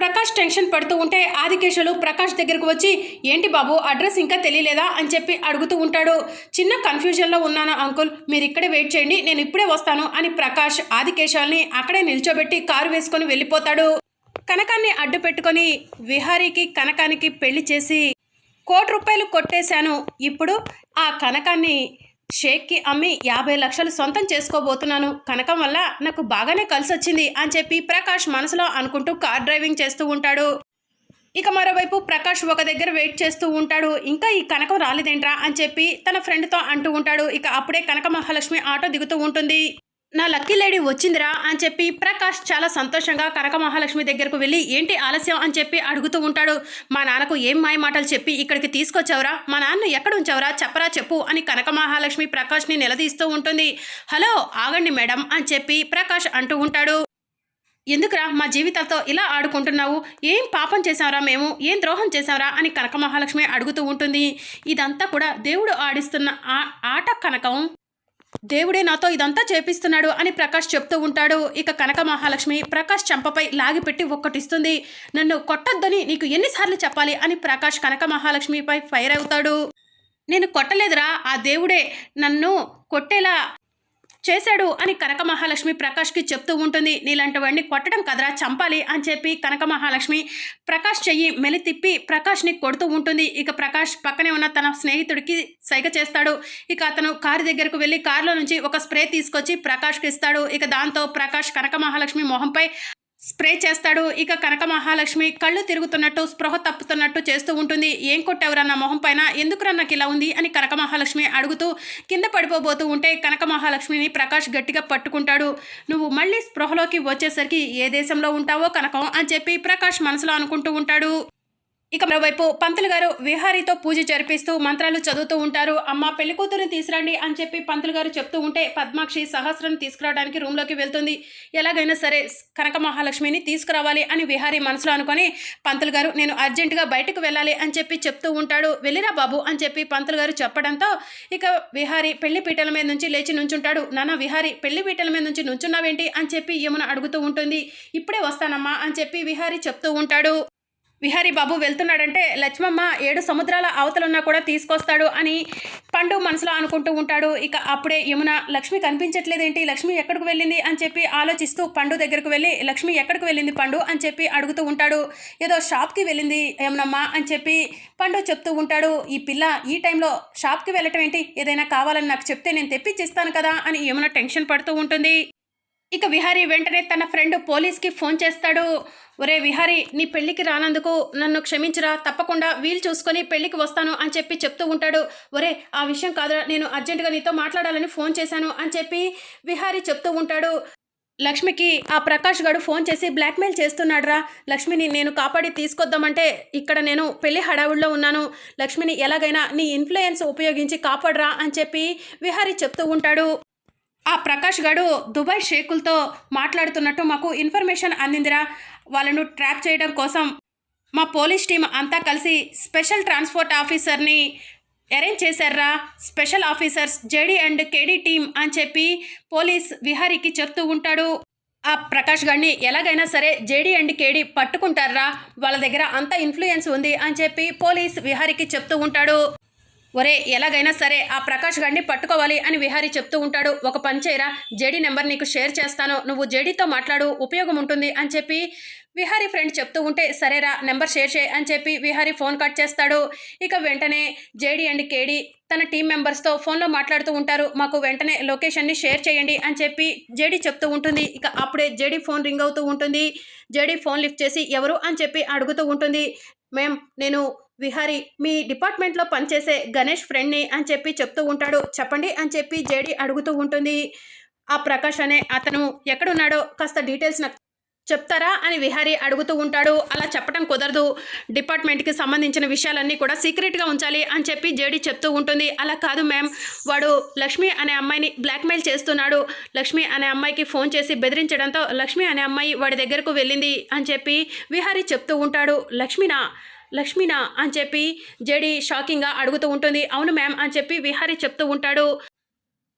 Prakash tension పడుతూ ఉంటే ఆదికేశులు ప్రకాష్ దగ్గరకు వచ్చి ఏంటి బాబు అడ్రస్ ఇంకా తెలియలేదా? అని చెప్పి అడుగుతూ ఉంటాడు. చిన్న కన్ఫ్యూజన్లో ఉన్నాను అంకుల్? మీరు ఇక్కడే వెయిట్ చేయండి నేను ఇప్పుడే వస్తాను అని ప్రకాష్ ఆదికేశాల్ని అక్కడే నిల్చోబెట్టి కారు వేసుకొని వెళ్ళిపోతాడు. కనకాన్ని అడ్డు పెట్టుకొని విహారీకి కనకానికి పెళ్ళి చేసి కోటి రూపాయలు కొట్టేశాను. ఇప్పుడు ఆ కనకాన్ని షేక్కి అమ్మి యాభై లక్షలు సొంతం చేసుకోబోతున్నాను. కనకం వల్ల నాకు బాగానే కలిసి వచ్చింది అని చెప్పి ప్రకాష్ మనసులో అనుకుంటూ కార్ డ్రైవింగ్ చేస్తూ ఉంటాడు. ఇక మరోవైపు ప్రకాష్ ఒక దగ్గర వెయిట్ చేస్తూ ఉంటాడు. ఇంకా ఈ కనకం రాలేదేంట్రా అని చెప్పి తన ఫ్రెండ్తో అంటూ ఉంటాడు. ఇక అప్పుడే కనక మహాలక్ష్మి ఆటో దిగుతూ ఉంటుంది. నా లక్కీ లేడీ వచ్చిందిరా అని చెప్పి ప్రకాష్ చాలా సంతోషంగా కనక మహాలక్ష్మి దగ్గరకు వెళ్ళి ఏంటి ఆలస్యం? అని చెప్పి అడుగుతూ ఉంటాడు. మా నాన్నకు ఏం మాయ మాటలు చెప్పి ఇక్కడికి తీసుకొచ్చావురా? మా నాన్న ఎక్కడ ఉంచావురా? చెప్పరా చెప్పు అని కనక మహాలక్ష్మి ప్రకాష్ని నిలదీస్తూ ఉంటుంది. హలో ఆగండి మేడం అని చెప్పి ప్రకాష్ అంటూ ఉంటాడు. ఎందుకురా? మా జీవితాలతో ఇలా ఆడుకుంటున్నావు? ఏం పాపం చేశావురా మేము? ఏం ద్రోహం చేశావురా అని కనక మహాలక్ష్మి అడుగుతూ ఉంటుంది. ఇదంతా కూడా దేవుడు ఆడిస్తున్న ఆ ఆట కనకం. దేవుడే నాతో ఇదంతా చేపిస్తున్నాడు అని ప్రకాష్ చెప్తూ ఉంటాడు. ఇక కనక మహాలక్ష్మి ప్రకాష్ చంపపై లాగిపెట్టి ఒక్కటిస్తుంది. నన్ను కొట్టొద్దని నీకు ఎన్నిసార్లు చెప్పాలి అని ప్రకాష్ కనక మహాలక్ష్మిపై ఫైర్ అవుతాడు. నేను కొట్టలేదురా ఆ దేవుడే నన్ను కొట్టేలా చేశాడు అని కనక మహాలక్ష్మి ప్రకాష్కి చెప్తూ ఉంటుంది. నీలాంటివన్నీ కొట్టడం కదరా చంపాలి అని చెప్పి కనక మహాలక్ష్మి ప్రకాష్ చెయ్యి మెలి తిప్పి ప్రకాష్ని కొడుతూ ఉంటుంది. ఇక ప్రకాష్ పక్కనే ఉన్న తన స్నేహితుడికి సైగ చేస్తాడు. ఇక అతను కారు దగ్గరకు వెళ్ళి కారులో నుంచి ఒక స్ప్రే తీసుకొచ్చి ప్రకాష్కి ఇస్తాడు. ఇక దాంతో ప్రకాష్ కనక మహాలక్ష్మి మొహంపై స్ప్రే చేస్తాడు. ఇక కనక మహాలక్ష్మి కళ్ళు తిరుగుతున్నట్టు స్పృహ తప్పుతున్నట్టు చేస్తూ ఉంటుంది. ఏం కొట్టావురా మొహం పైన ఎందుకురా నాకు ఇలా ఉంది అని కనక మహాలక్ష్మి అడుగుతూ కింద పడిపోబోతూ ఉంటే కనక మహాలక్ష్మిని ప్రకాష్ గట్టిగా పట్టుకుంటాడు. నువ్వు మళ్ళీ స్పృహలోకి వచ్చేసరికి ఏ దేశంలో ఉంటావో కనకం అని చెప్పి ప్రకాష్ మనసులో అనుకుంటూ ఉంటాడు. ఇక మరోవైపు పంతులు గారు విహారీతో పూజ జరిపిస్తూ మంత్రాలు చదువుతూ ఉంటారు. అమ్మ పెళ్ళి కూతురుని తీసుకురండి అని చెప్పి పంతులు గారు చెప్తూ ఉంటే పద్మాక్షి సహస్రం తీసుకురావడానికి రూమ్లోకి వెళ్తుంది. ఎలాగైనా సరే కనక మహాలక్ష్మిని తీసుకురావాలి అని విహారీ మనసులో అనుకొని పంతులు గారు నేను అర్జెంటుగా బయటకు వెళ్ళాలి అని చెప్పి చెప్తూ ఉంటాడు. వెళ్ళిరా బాబు అని చెప్పి పంతులు గారు చెప్పడంతో ఇక విహారీ పెళ్ళి పీటల మీద నుంచి లేచి నుంచుంటాడు. నాన్న విహారీ పెళ్ళి పీటల మీద నుంచి నుంచున్నావేంటి? అని చెప్పి యమున అడుగుతూ ఉంటుంది. ఇప్పుడే వస్తానమ్మా అని చెప్పి విహారీ చెప్తూ ఉంటాడు. విహారీ బాబు వెళ్తున్నాడంటే లక్ష్మమ్మ ఏడు సముద్రాల అవతలున్నా కూడా తీసుకొస్తాడు అని పండు మనసులో అనుకుంటూ ఉంటాడు. ఇక అప్పుడే యమున లక్ష్మి కనిపించట్లేదేంటి? లక్ష్మి ఎక్కడికి వెళ్ళింది? అని చెప్పి ఆలోచిస్తూ పండు దగ్గరకు వెళ్ళి లక్ష్మి ఎక్కడికి వెళ్ళింది పండు? అని చెప్పి అడుగుతూ ఉంటాడు. ఏదో షాప్కి వెళ్ళింది యమునమ్మ అని చెప్పి పండు చెప్తూ ఉంటాడు. ఈ పిల్ల ఈ టైంలో షాప్కి వెళ్ళటం ఏంటి? ఏదైనా కావాలని నాకు చెప్తే నేను తెప్పించిస్తాను కదా అని యమున టెన్షన్ పడుతూ ఉంటుంది. ఇక విహారీ వెంటనే తన ఫ్రెండ్ పోలీస్కి ఫోన్ చేస్తాడు. ఒరే విహారీ నీ పెళ్ళికి రానందుకు నన్ను క్షమించరా తప్పకుండా వీలు చూసుకొని పెళ్ళికి వస్తాను అని చెప్పి చెప్తూ ఉంటాడు. ఒరే ఆ విషయం కాదురా నేను అర్జెంటుగా నీతో మాట్లాడాలని ఫోన్ చేశాను అని చెప్పి విహారీ చెప్తూ ఉంటాడు. లక్ష్మికి ఆ ప్రకాష్ గడు ఫోన్ చేసి బ్లాక్మెయిల్ చేస్తున్నాడురా. లక్ష్మిని నేను కాపాడి తీసుకొద్దామంటే ఇక్కడ నేను పెళ్ళి హడావుడిలో ఉన్నాను. లక్ష్మిని ఎలాగైనా నీ ఇన్ఫ్లుయెన్స్ ఉపయోగించి కాపాడరా అని చెప్పి విహారీ చెప్తూ ఉంటాడు. ఆ ప్రకాష్ గాడు దుబాయ్ షేకులతో మాట్లాడుతున్నట్టు మాకు ఇన్ఫర్మేషన్ అందిందిరా. వాళ్ళను ట్రాప్ చేయడం కోసం మా పోలీస్ టీం అంతా కలిసి స్పెషల్ ట్రాన్స్పోర్ట్ ఆఫీసర్ని అరేంజ్ చేశారా special officers JD and KD team అని చెప్పి పోలీస్ విహారీకి చెప్తూ ఉంటాడు. ఆ ప్రకాష్ గారిని ఎలాగైనా సరే జేడీ అండ్ కేడీ పట్టుకుంటారా వాళ్ళ దగ్గర అంత ఇన్ఫ్లుయెన్స్ ఉంది అని చెప్పి పోలీస్ విహారీకి చెప్తూ ఉంటాడు. ఒరే ఎలాగైనా సరే ఆ ప్రకాష్ గారిని పట్టుకోవాలి అని విహారీ చెప్తూ ఉంటాడు. ఒక పని జేడీ నెంబర్ నీకు షేర్ చేస్తాను. నువ్వు జేడీతో మాట్లాడు ఉపయోగం ఉంటుంది అని చెప్పి విహారీ ఫ్రెండ్ చెప్తూ ఉంటే సరేరా నెంబర్ షేర్ చేయి అని చెప్పి విహారీ ఫోన్ కట్ చేస్తాడు. ఇక వెంటనే జేడీ అండ్ కేడీ తన టీం మెంబర్స్తో ఫోన్లో మాట్లాడుతూ ఉంటారు. మాకు వెంటనే లొకేషన్ని షేర్ చేయండి అని చెప్పి జేడీ చెప్తూ ఉంటుంది. ఇక అప్పుడే జేడీ ఫోన్ రింగ్ అవుతూ ఉంటుంది. జేడీ ఫోన్ లిఫ్ట్ చేసి ఎవరు అని చెప్పి అడుగుతూ ఉంటుంది. మేం నేను విహారి మీ డిపార్ట్మెంట్లో పనిచేసే గణేష్ ఫ్రెండ్ని అని చెప్పి చెప్తూ ఉంటాడు. చెప్పండి అని చెప్పి జేడీ అడుగుతూ ఉంటుంది. ఆ ప్రకాష్ అనే అతను ఎక్కడున్నాడో కాస్త డీటెయిల్స్ నాకు చెప్తారా అని విహారీ అడుగుతూ ఉంటాడు. అలా చెప్పడం కుదరదు. డిపార్ట్మెంట్కి సంబంధించిన విషయాలన్నీ కూడా సీక్రెట్గా ఉంచాలి అని చెప్పి జేడీ చెప్తూ ఉంటుంది. అలా కాదు మ్యామ్. వాడు లక్ష్మి అనే అమ్మాయిని బ్లాక్మెయిల్ చేస్తున్నాడు. లక్ష్మి అనే అమ్మాయికి ఫోన్ చేసి బెదిరించడంతో లక్ష్మి అనే అమ్మాయి వాడి దగ్గరకు వెళ్ళింది అని చెప్పి విహారీ చెప్తూ ఉంటాడు. లక్ష్మినా? లక్ష్మినా అని చెప్పి జేడీ షాకింగ్గా అడుగుతూ ఉంటుంది. అవును మ్యామ్ అని చెప్పి విహారీ చెప్తూ ఉంటాడు.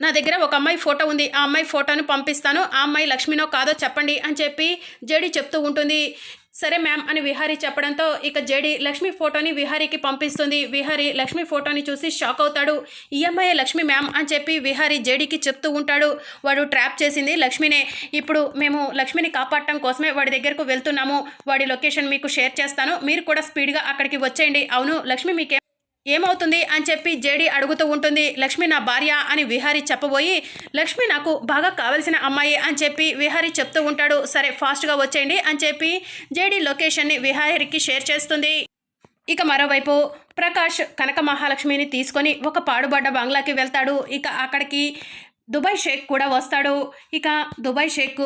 నా దగ్గర ఒక అమ్మాయి ఫోటో ఉంది. ఆ అమ్మాయి ఫోటోను పంపిస్తాను. ఆ అమ్మాయి లక్ష్మినో కాదో చెప్పండి అని చెప్పి జేడి చెప్తూ ఉంటుంది. సరే మ్యామ్ అని విహారీ చెప్పడంతో ఇక జేడి లక్ష్మి ఫోటోని విహారీకి పంపిస్తుంది. విహారీ లక్ష్మి ఫోటోని చూసి షాక్ అవుతాడు. EMI Lakshmi ma'am? అని చెప్పి విహారీ జేడీకి చెప్తూ ఉంటాడు. వాడు ట్రాప్ చేసింది లక్ష్మినే. ఇప్పుడు మేము లక్ష్మిని కాపాడటం కోసమే వాడి దగ్గరకు వెళ్తున్నాము. వాడి లొకేషన్ మీకు షేర్ చేస్తాను. మీరు కూడా స్పీడ్గా అక్కడికి వచ్చేయండి. అవును లక్ష్మి మీకే ఏమవుతుంది అని చెప్పి జేడి అడుగుతూ ఉంటుంది లక్ష్మి నా భార్య అని విహారీ చెప్పబోయి లక్ష్మి నాకు బాగా కావలసిన అమ్మాయి అని చెప్పి విహారీ చెప్తూ ఉంటాడు సరే ఫాస్ట్గా వచ్చేయండి అని చెప్పి జేడి లొకేషన్ని విహారీకి షేర్ చేస్తుంది. ఇక మరోవైపు ప్రకాష్ కనక మహాలక్ష్మిని తీసుకొని ఒక పాడుబడ్డ బంగ్లాకి వెళ్తాడు. ఇక అక్కడికి దుబాయ్ షేక్ కూడా వస్తాడు. ఇక దుబాయ్ షేక్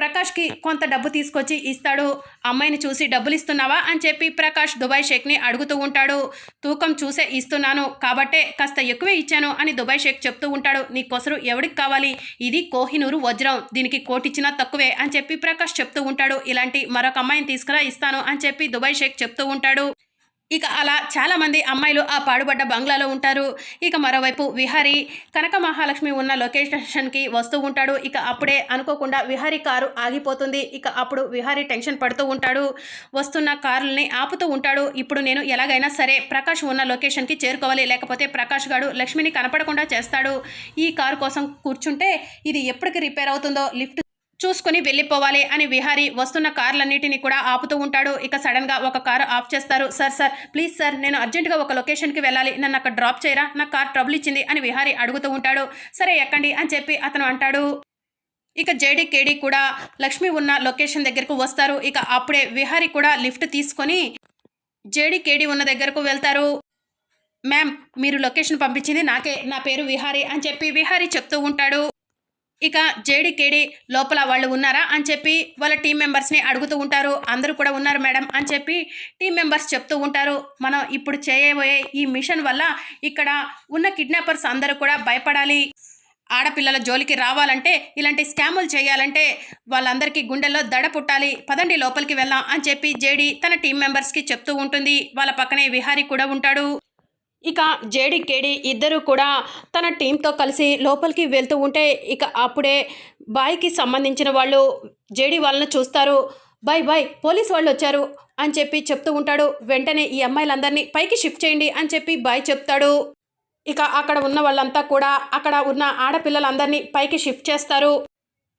ప్రకాష్కి కొంత డబ్బు తీసుకొచ్చి ఇస్తాడు. అమ్మాయిని చూసి డబ్బులు ఇస్తున్నావా అని చెప్పి ప్రకాష్ దుబాయ్ షేక్ని అడుగుతూ ఉంటాడు. తూకం చూసే ఇస్తున్నాను. కాబట్టే కాస్త ఎక్కువే ఇచ్చాను అని దుబాయ్ షేక్ చెప్తూ ఉంటాడు. నీ కొసరు ఎవడికి కావాలి? ఇది కోహినూరు వజ్రం. దీనికి కోటిచ్చినా తక్కువే అని చెప్పి ప్రకాష్ చెప్తూ ఉంటాడు. ఇలాంటి మరొక అమ్మాయిని తీసుకురా ఇస్తాను అని చెప్పి దుబాయ్ షేక్ చెప్తూ ఉంటాడు. ఇక అలా చాలామంది అమ్మాయిలు ఆ పాడుబడ్డ బంగ్లాలో ఉంటారు. ఇక మరోవైపు విహారి కనక మహాలక్ష్మి ఉన్న లొకేషన్కి వస్తూ ఉంటాడు. ఇక అప్పుడే అనుకోకుండా విహారీ కారు ఆగిపోతుంది. ఇక అప్పుడు విహారీ టెన్షన్ పడుతూ ఉంటాడు. వస్తున్న కారుల్ని ఆపుతూ ఉంటాడు. ఇప్పుడు నేను ఎలాగైనా సరే ప్రకాష్ ఉన్న లొకేషన్కి చేరుకోవాలి. లేకపోతే ప్రకాష్ గాడు లక్ష్మిని కనపడకుండా చేస్తాడు. ఈ కారు కోసం కూర్చుంటే ఇది ఎప్పటికి రిపేర్ అవుతుందో లిఫ్ట్ చూసుకుని వెళ్ళిపోవాలి అని విహారీ వస్తున్న కార్లన్నిటిని కూడా ఆపుతూ ఉంటాడు. ఇక సడన్గా ఒక కారు ఆఫ్ చేస్తారు. సార్ సార్ ప్లీజ్ సార్ నేను అర్జెంటుగా ఒక లొకేషన్కి వెళ్ళాలి. నన్ను అక్కడ డ్రాప్ చేయరా? నా కార్ ట్రబుల్ ఇచ్చింది అని విహారీ అడుగుతూ ఉంటాడు. సరే ఎక్కండి అని చెప్పి అతను అంటాడు. ఇక జేడీ కేడీ కూడా లక్ష్మి ఉన్న లొకేషన్ దగ్గరకు వస్తారు. ఇక అప్పుడే విహారీ కూడా లిఫ్ట్ తీసుకొని జేడీ కేడీ ఉన్న దగ్గరకు వెళ్తారు. మ్యామ్ మీరు లొకేషన్ పంపించింది నాకే. నా పేరు విహారీ అని చెప్పి విహారీ చెప్తూ ఉంటాడు. ఇక జేడీకేడీ లోపల వాళ్ళు ఉన్నారా అని చెప్పి వాళ్ళ టీం మెంబర్స్ని అడుగుతూ ఉంటారు. అందరూ కూడా ఉన్నారు మేడం అని చెప్పి టీం మెంబర్స్ చెప్తూ ఉంటారు. మనం ఇప్పుడు చేయబోయే ఈ మిషన్ వల్ల ఇక్కడ ఉన్న కిడ్నాపర్స్ అందరూ కూడా భయపడాలి. ఆడపిల్లల జోలికి రావాలంటే ఇలాంటి స్కాములు చేయాలంటే వాళ్ళందరికీ గుండెల్లో దడ పుట్టాలి. పదండి లోపలికి వెళ్దాం అని చెప్పి జేడి తన టీం మెంబర్స్కి చెప్తూ ఉంటుంది. వాళ్ళ పక్కనే విహారీ కూడా ఉంటాడు. ఇక జేడి కేడి ఇద్దరు కూడా తన టీంతో కలిసి లోపలికి వెళ్తూ ఉంటే ఇక అప్పుడే బాయ్కి సంబంధించిన వాళ్ళు జేడి వాళ్ళని చూస్తారు. బాయ్ బాయ్ పోలీస్ వాళ్ళు వచ్చారు అని చెప్పి చెప్తూ ఉంటాడు. వెంటనే ఈ అమ్మాయిలందరినీ పైకి షిఫ్ట్ చేయండి అని చెప్పి బాయ్ చెప్తాడు. ఇక అక్కడ ఉన్న వాళ్ళంతా కూడా అక్కడ ఉన్న ఆడపిల్లలందరినీ పైకి షిఫ్ట్ చేస్తారు.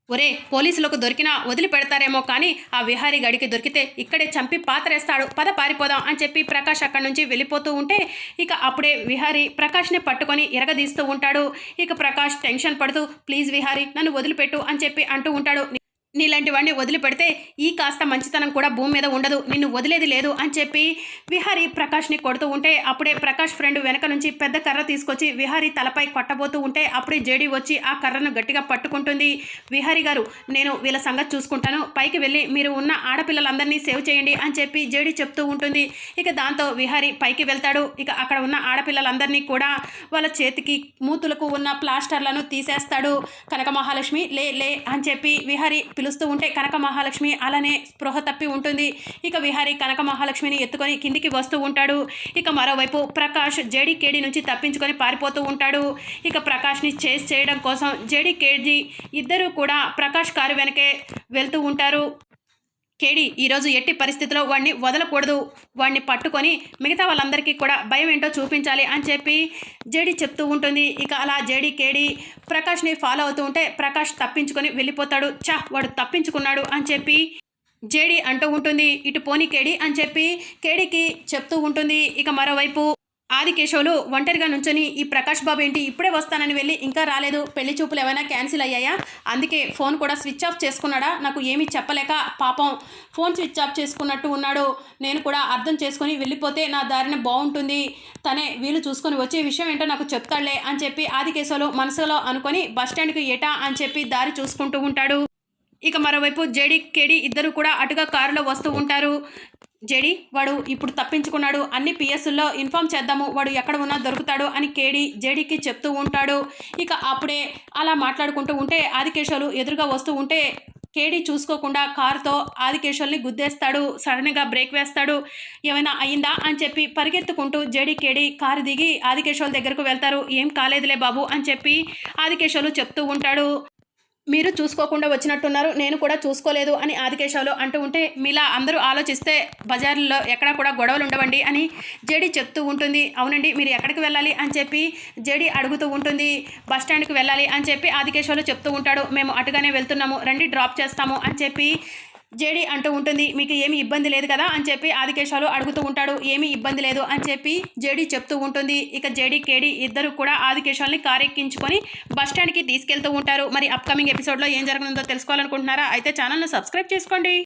ఒరే పోలీసులకు దొరికినా వదిలిపెడతారేమో కానీ ఆ విహారీ గడికి దొరికితే ఇక్కడే చంపి పాతరేస్తాడు. పద పారిపోదాం అని చెప్పి ప్రకాష్ అక్కడి నుంచి వెళ్ళిపోతూ ఉంటే ఇక అప్పుడే విహారీ ప్రకాష్ని పట్టుకొని ఎరగదీస్తూ ఉంటాడు. ఇక ప్రకాష్ టెన్షన్ పడుతూ ప్లీజ్ విహారీ నన్ను వదిలిపెట్టు అని చెప్పి అంటూ ఉంటాడు. నీలాంటి వాడిని వదిలిపెడితే ఈ కాస్త మంచితనం కూడా భూమి మీద ఉండదు. నిన్ను వదిలేది లేదు అని చెప్పి విహారీ ప్రకాష్ని కొడుతూ ఉంటే అప్పుడే ప్రకాష్ ఫ్రెండ్ వెనక నుంచి పెద్ద కర్ర తీసుకొచ్చి విహారీ తలపై కొట్టబోతూ ఉంటే అప్పుడే జేడి వచ్చి ఆ కర్రను గట్టిగా పట్టుకుంటుంది. విహారీ గారు నేను వీళ్ళ సంగతి చూసుకుంటాను. పైకి వెళ్ళి మీరు ఉన్న ఆడపిల్లలందరినీ సేవ్ చేయండి అని చెప్పి జేడి చెప్తూ ఉంటుంది. ఇక దాంతో విహారీ పైకి వెళ్తాడు. ఇక అక్కడ ఉన్న ఆడపిల్లలందరినీ కూడా వాళ్ళ చేతికి మూతులకు ఉన్న ప్లాస్టర్లను తీసేస్తాడు. కనక మహాలక్ష్మి లే లే అని చెప్పి విహారీ పిలుస్తూ ఉంటే కనక మహాలక్ష్మి అలానే స్పృహ తప్పి ఉంటుంది. ఇక విహారీ కనక మహాలక్ష్మిని ఎత్తుకొని కిందికి వస్తూ ఉంటాడు. ఇక మరోవైపు ప్రకాష్ జేడీకేడి నుంచి తప్పించుకొని పారిపోతూ ఉంటాడు. ఇక ప్రకాష్ని చేస్ చేయడం కోసం జేడీకేడి ఇద్దరూ కూడా ప్రకాష్ కారు వెనకే వెళ్తూ ఉంటారు. కేడి ఈరోజు ఎట్టి పరిస్థితిలో వాడిని వదలకూడదు. వాడిని పట్టుకొని మిగతా వాళ్ళందరికీ కూడా భయం ఏంటో చూపించాలి అని చెప్పి జేడి చెప్తూ ఉంటుంది. ఇక అలా జేడి కేడి ప్రకాష్ని ఫాలో అవుతూ ఉంటే ప్రకాష్ తప్పించుకొని వెళ్ళిపోతాడు. చా వాడు తప్పించుకున్నాడు అని చెప్పి జేడి అంటూ ఉంటుంది. ఇటు పోనీ కేడి అని చెప్పి కేడికి చెప్తూ ఉంటుంది. ఇక మరోవైపు ఆదికేశవులు ఒంటరిగా నుంచొని ఈ ప్రకాష్ బాబు ఏంటి? ఇప్పుడే వస్తానని వెళ్ళి ఇంకా రాలేదు. పెళ్ళి చూపులు ఏమైనా క్యాన్సిల్ అయ్యాయా? అందుకే ఫోన్ కూడా స్విచ్ ఆఫ్ చేసుకున్నాడా? నాకు ఏమీ చెప్పలేక పాపం ఫోన్ స్విచ్ ఆఫ్ చేసుకున్నట్టు ఉన్నాడు. నేను కూడా అర్థం చేసుకొని వెళ్ళిపోతే నా దారిన బాగుంటుంది తనే వీలు చూసుకొని వచ్చే విషయం ఏంటో నాకు చెప్తాడులే అని చెప్పి ఆదికేశవులు మనసులో అనుకొని బస్ స్టాండ్కి ఏటా? అని చెప్పి దారి చూసుకుంటూ ఉంటాడు. ఇక మరోవైపు జేడీ కేడి ఇద్దరు కూడా అటుగా కారులో వస్తూ ఉంటారు. జెడి వాడు ఇప్పుడు తప్పించుకున్నాడు. అన్ని పిఎస్ల్లో ఇన్ఫామ్ చేద్దాము. వాడు ఎక్కడ ఉన్నా దొరుకుతాడు అని కేడి జేడీకి చెప్తూ ఉంటాడు. ఇక అప్పుడే అలా మాట్లాడుకుంటూ ఉంటే ఆదికేశవులు ఎదురుగా వస్తూ ఉంటే కేడి చూసుకోకుండా కారుతో ఆదికేశవుల్ని గుద్దేస్తాడు. సడన్గా బ్రేక్ వేస్తాడు. ఏమైనా అయిందా అని చెప్పి పరిగెత్తుకుంటూ జేడి కేడి కారు దిగి ఆదికేశవుల దగ్గరకు వెళ్తారు. ఏం కాలేదులే బాబు అని చెప్పి ఆదికేశవులు చెప్తూ ఉంటాడు. మీరు చూసుకోకుండా వచ్చినట్టున్నారు నేను కూడా చూసుకోలేదు అని ఆదికేశవులు అంటూ ఉంటే మీలా అందరూ ఆలోచిస్తే బజార్లో ఎక్కడా కూడా గొడవలు ఉండవండి అని జేడి చెప్తూ ఉంటుంది. అవునండి మీరు ఎక్కడికి వెళ్ళాలి అని చెప్పి జేడి అడుగుతూ ఉంటుంది. బస్ స్టాండ్కి వెళ్ళాలి అని చెప్పి ఆదికేశవులు చెప్తూ ఉంటాడు. మేము అటుగానే వెళ్తున్నాము రండి డ్రాప్ చేస్తాము అని చెప్పి జేడి అంటూ ఉంటుంది మీకు ఏమి ఇబ్బంది లేదు కదా? అని చెప్పి ఆదికేశాలు అడుగుతూ ఉంటాడు. ఏమీ ఇబ్బంది లేదు అని చెప్పి జేడి చెప్తూ ఉంటుంది. ఇక జేడి కేడి ఇద్దరు కూడా ఆదికేశాలని కారెక్కించుకొని బస్ తీసుకెళ్తూ ఉంటారు. మరి అప్కమింగ్ ఎపిసోడ్లో ఏం జరగనుందో తెలుసుకోవాలనుకుంటున్నారా? అయితే ఛానల్ను సబ్స్క్రైబ్ చేసుకోండి.